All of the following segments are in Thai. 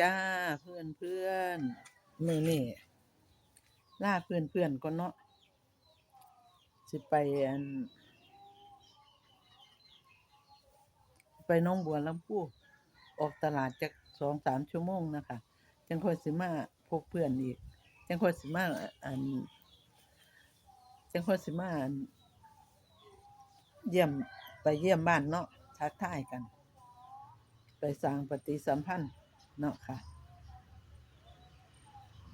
จ้าเพื่อนเพื่อนมือนี่ล่าเพื่อนเพื่อนก่อนเนาะสิไปอัน ไปน้องบัวลำพูออกตลาดจักสองสามชั่วโมงนะคะจังคอยสิมาพบเพื่อนอีก จังคอยสิมาอัน จังคอยสิมาอัน เยี่ยมไปเยี่ยมบ้านเนาะทักทายกัน ไปสร้างปฏิสัมพันธ์ เนาะค่ะ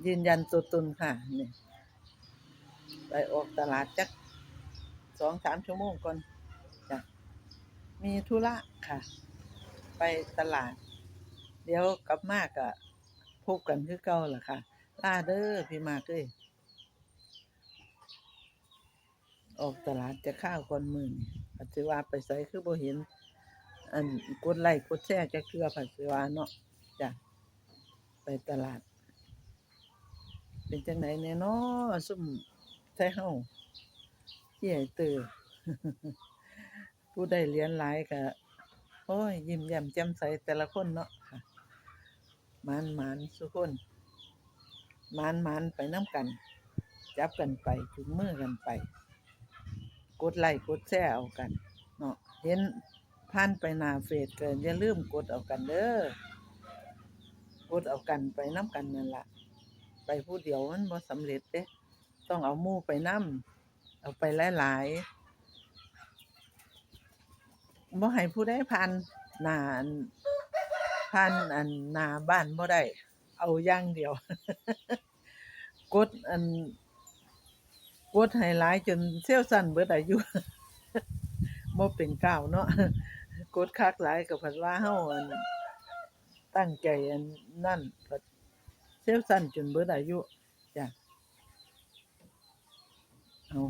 ยืนยันตัวตนค่ะนี่ไปออกตลาดจักสองสามชั่วโมงก่อนจ้ะมีธุระค่ะ ไปตลาด เดี๋ยวกลับมาก็พบกันคือเก่าล่ะค่ะลาเด้อพี่มากเอ้ยออกตลาดจะข้าวก่อนมื้อนี่ปัจจุว่าไปใส่คือบ่เห็น อันกดไลค์กดแชร์จะเกลือผัดสิว่าเนาะ จ้ะไปตลาด เป็นจังไหนแน่เนาะซุ่มไทเฮาเจียเตือผู้ได้เรียญหลายก็โอ้ย ยิ้มแย้มแจ่มใสแต่ละคนเนาะค่ะมานมานสุคนมานมานไปน้ำกัน จับกันไปจุงมือกันไป กดไลค์กดแชร์เอากัน เนาะเห็นผ่านไปหน้าเฟซก็อย่าลืมกดเอากันเด้อ กดเอากันไปน้ำกันนั่นละไปผู้เดียวมันบ่สำเร็จเด้ต้องเอามู่ไปน้ำเอาไปหลายๆบ่ให้ผู้ใดผ่านหน้าอันผ่านอันหนาบ้านบ่ได้ เอาอย่างเดียว กดอันกดให้หลายจนเซลล์สั่นเบิดอายุบ่เป็นก้าวเนาะกดคักหลายก็เพิ่นว่าเฮาอัน ตั้งใจอันนั่นเพิ่นเซลสั่นจนเบิดอายุจ้ะเอา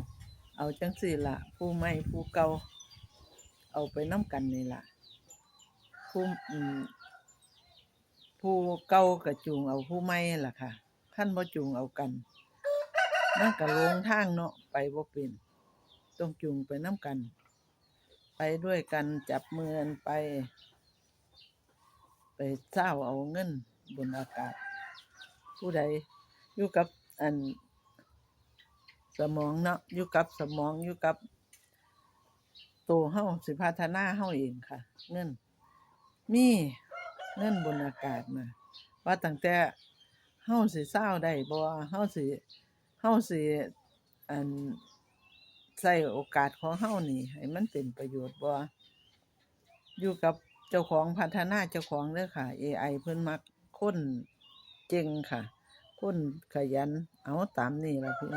เอาจังซี่ล่ะผู้ใหม่ผู้เก่าเอาไปน้ำกันนี่ล่ะผู้ผู้เก่าก็จูงเอาผู้ใหม่ล่ะค่ะคันบ่จูงเอากันมันก็ลงทางเนาะไปบ่เป็นต้องจูงไปน้ำกัน ไปด้วยกันจับมือกันไป ไปเซ้าเอาเงินบนอากาศ ผู้ใดอยู่กับอัน สมองเนาะอยู่กับสมองอยู่กับตัวเฮาสิพัฒนาเฮาเองค่ะ เงิน มีเงินบนอากาศมาว่าตั้งแต่เฮาสิเศร้าได้บ่เฮาสิเฮาสิอันใช้โอกาสของเฮานี่ให้มันเป็นประโยชน์บ่อยู่กับ เจ้าของพัฒนาเจ้าของเด้อค่ะ AI เพิ่นมักคนเก่งค่ะ คนขยันเอาตามนี่ล่ะพี่